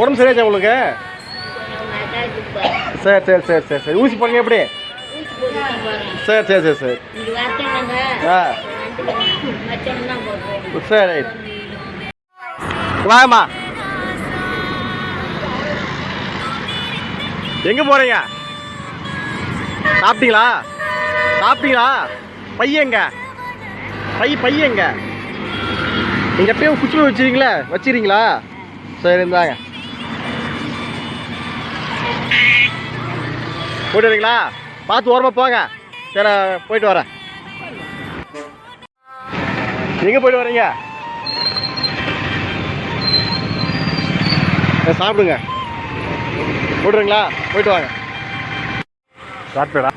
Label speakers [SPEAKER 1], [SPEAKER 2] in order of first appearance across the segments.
[SPEAKER 1] உடம்பு சரியாச்சா உங்களுக்கு? சரி சரி சரி சரி சரி. ஊசி போடுங்க எப்படி? சரி சரி சரி சரி. ஆ. சரி. ரைட் வாங்கம்மா எங்கே போகிறீங்க சாப்பிட்டீங்களா? சாப்பிட்டீங்களா? பையங்க பை பையங்க நீங்கள் எப்பயும் குச்சி போய் வச்சிருக்கீங்களா வச்சிருக்கீங்களா? சரி இருந்தாங்க போயிட்டு வரீங்களா பார்த்து ஓரமாக போங்க சரி போயிட்டு வரேன் எங்கே போயிட்டு வரீங்க சாப்பிடுங்க போட்டுருங்களா போயிட்டு வாங்க சாப்பிடுடா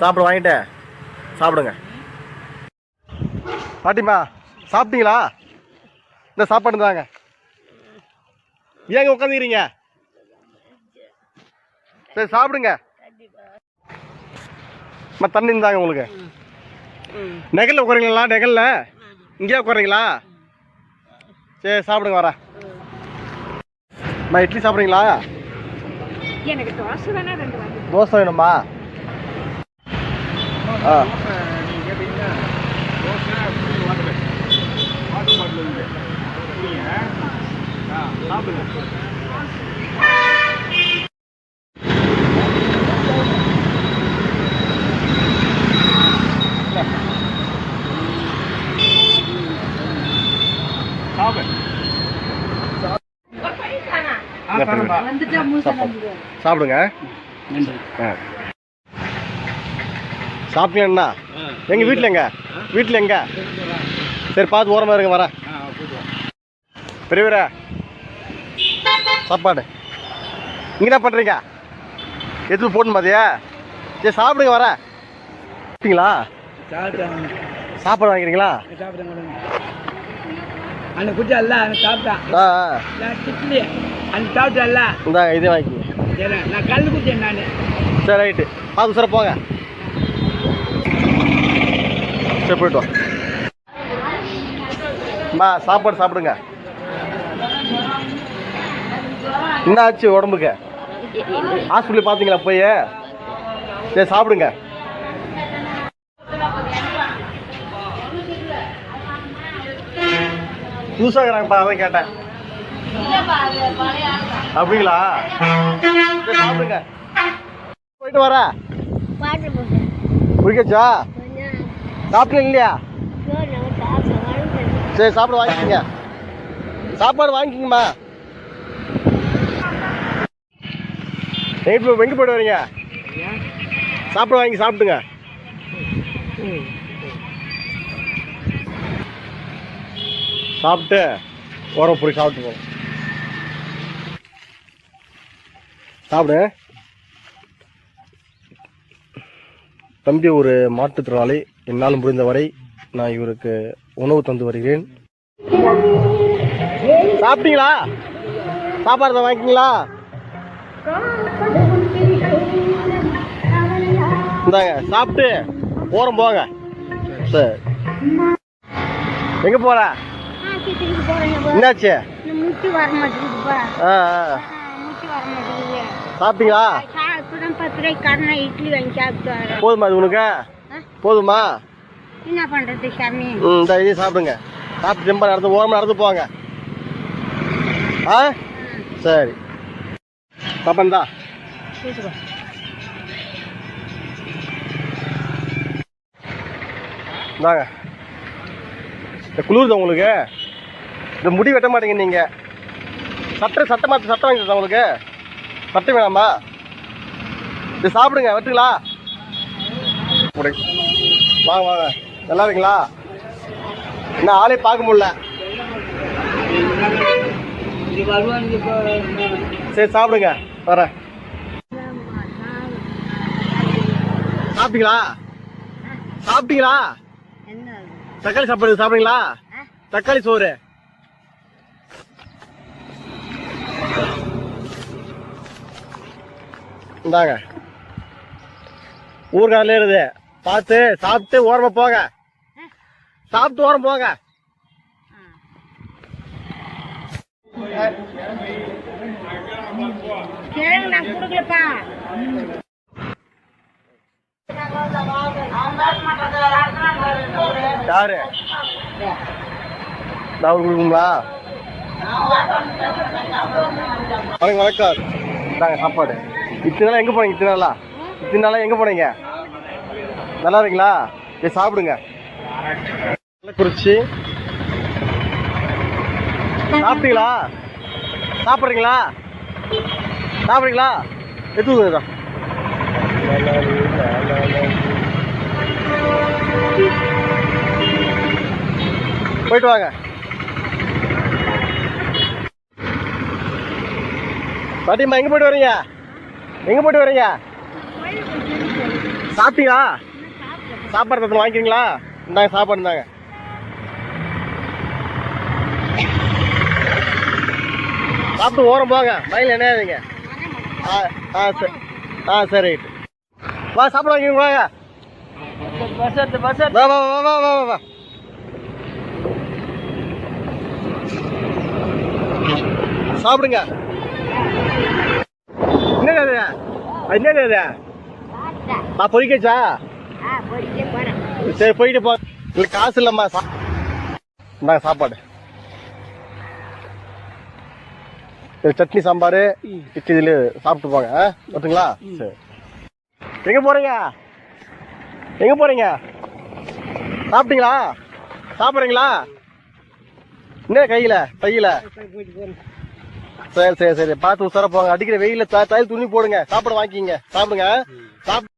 [SPEAKER 1] சாப்பிட வாங்கிட்டு சாப்பிடுங்க பாட்டிமா சாப்பிட்டீங்களா இந்த சாப்பாடு தாங்க ஏங்க உட்காந்துக்கிறீங்க? சரி சாப்பிடுங்க. அம்மா, தண்ணி இருந்தாங்க உங்களுக்கு. நெகல்ல உட்காரீங்களா நெகல்ல இங்கேயே உட்காரீங்களா சரி சாப்பிடுங்க வரேன். அம்மா இட்லி சாப்பிட்றீங்களா?
[SPEAKER 2] தோசை
[SPEAKER 1] வேணுமா? ஆ. சாப்பிடுங்க. சாப்பிட்டீங்கண்ணா எங்க வீட்டில் எங்க? வீட்டில் எங்க? சரி பார்த்து ஓரமாக இருங்க வரேன். பெரியவரே சாப்பாடு. நீங்கள் என்ன பண்ணுறீங்க எதுவும் போடணும் பார்த்தியா சரி சாப்பிடுங்க வரேன். சாப்பிட்டீங்களா? சாப்பாடு வாங்கிக்கிறீங்களா?
[SPEAKER 3] அந்த குச்சி அல்ல அந்த சாப்பிட்டான்
[SPEAKER 1] ஆ.
[SPEAKER 3] நான் கிட்லி அந்த சாப்பிட்டல்ல
[SPEAKER 1] இந்தாங்க இதே வாங்கிக்கிங்க
[SPEAKER 3] சரி நான் கல் குச்சி நான்
[SPEAKER 1] சரி ரைட்டு. பார்த்து சார் போங்க. சரி போயிட்டு வா. சாப்பாடு சாப்பிடுங்க. என்ன ஆச்சு உடம்புக்கு? ஹாஸ்பிட்டல் பார்த்தீங்களா போய்? சரி சாப்பிடுங்க. புதுசாக இருக்கிறாங்கப்பா அதான் கேட்டேன். அப்படிங்களா? சாப்பிடுங்க. போயிட்டு வர குடிக்கச்சா சாப்பிட்டீங்க இல்லையா? சரி சாப்பாடு வாங்கிக்கோங்க. சாப்பாடு வாங்கிக்கோங்கம்மா. எங்க போய் எங்கே போய்ட்டு வரீங்க. சாப்பாடு வாங்கி சாப்பிடுங்க சாப்பிட்டு ஓரம் போய் சாப்பிட்டு போங்க சாப்பிடு. தம்பி ஒரு மாற்றுத்திறனாளி. என்னால் முடிந்தவரை நான் இவருக்கு உணவு தந்து வருகிறேன். சாப்பிட்டீங்களா? சாப்பாடு தான் வாங்கிக்கிங்களா இந்தாங்க சாப்பிட்டு ஓரம் போங்க. சரி. எங்கே
[SPEAKER 2] போறேன்
[SPEAKER 1] என்னாச்சு? ஆ ஆ. சாப்பிட்டீங்களா? போதுமா இது உனக்கு? போதுமா?
[SPEAKER 2] என்ன பண்றது சாமி?
[SPEAKER 1] ம் இந்த இதையும் சாப்பிடுங்க. சாப்பிட்டு ரொம்ப நடந்து ஓரமாக நடந்து போங்க. ஆ? சரி. பாப்பந்தா
[SPEAKER 2] கூட்டுக்கோ.
[SPEAKER 1] இந்தாங்க. இந்த குளிருது உங்களுக்கு? இந்த முடி வெட்ட மாட்டீங்க நீங்கள் சட்டை சட்டை மாற்ற சட்டை வாங்கி உங்களுக்கு? சட்டை வேணாமா? இது சாப்பிடுங்க வெட்டுங்களா? வாங்க வாங்க. நல்லா இருக்கீங்களா? என்ன ஆளே பார்க்க முடியல. சரி சாப்பிடுங்க. வரேன். சாப்பிட்டீங்களா? சாப்பிட்டீங்களா? தக்காளி சாப்பாடு சாப்பிடுங்களா தக்காளி சோறு இந்தாங்க ஊர்காரில் இருக்குது பார்த்து சாப்பிட்டு ஓரமா போங்க சாப்பிட்டு ஓரம் போங்க
[SPEAKER 2] நான் கொடுக்கலப்பா
[SPEAKER 1] யாரு? டவுல் கொடுக்குங்களா வணக்கம் வணக்கம். இந்தாங்க சாப்பாடு. இத்தனை நாளா எங்கே போனீங்க இத்தனை நாளா? இத்தனை நாளாக எங்கே போனீங்க? நல்லா இருக்கீங்களா? சரி சாப்பிடுங்க. குறிச்சி சாப்பிட்டீங்களா? சாப்பிட்றீங்களா? சாப்பிட்றீங்களா? எடுத்து போயிட்டு வாங்க. பாட்டிம்மா எங்க போயிட்டு வரீங்க? எங்க போயிட்டு வரீங்க? சாப்பிட்டீங்களா? சாப்பாடு தத்து வாங்கிக்கிறீங்களா? இந்தாங்க சாப்பாடு இந்தாங்க. சாப்பிட்டு ஓரம் போங்க. வயலில் என்ன ஆகுதுங்க ஆ ஆ சரி ஆ சரி. வா சாப்பிட வாங்கிங்க வாங்க. வா வா வா வா வா வா வா சாப்பிடுங்க. என்ன என்ன அது நான் பொறிக்கச்சா? சரி போயிட்டு போ. இல்லை காசு இல்லைம்மா சா இந்தாங்க சாப்பாடு. சட்னி சாம்பார் இட்லி இதில் சாப்பிட்டு போங்க ஓட்டுங்களா சரி. எங்கே போகிறீங்க எங்கே போகிறீங்க சாப்பிட்டீங்களா? சாப்பிட்றீங்களா? என்ன கையில் கையில்? சரி சரி சரி. பார்த்து உசார போங்க. அடிக்கிற வெயில தாயில் துணி போடுங்க. சாப்பிட வாங்கிக்கிங்க. சாப்பிடுங்க. சாப்பிட்டு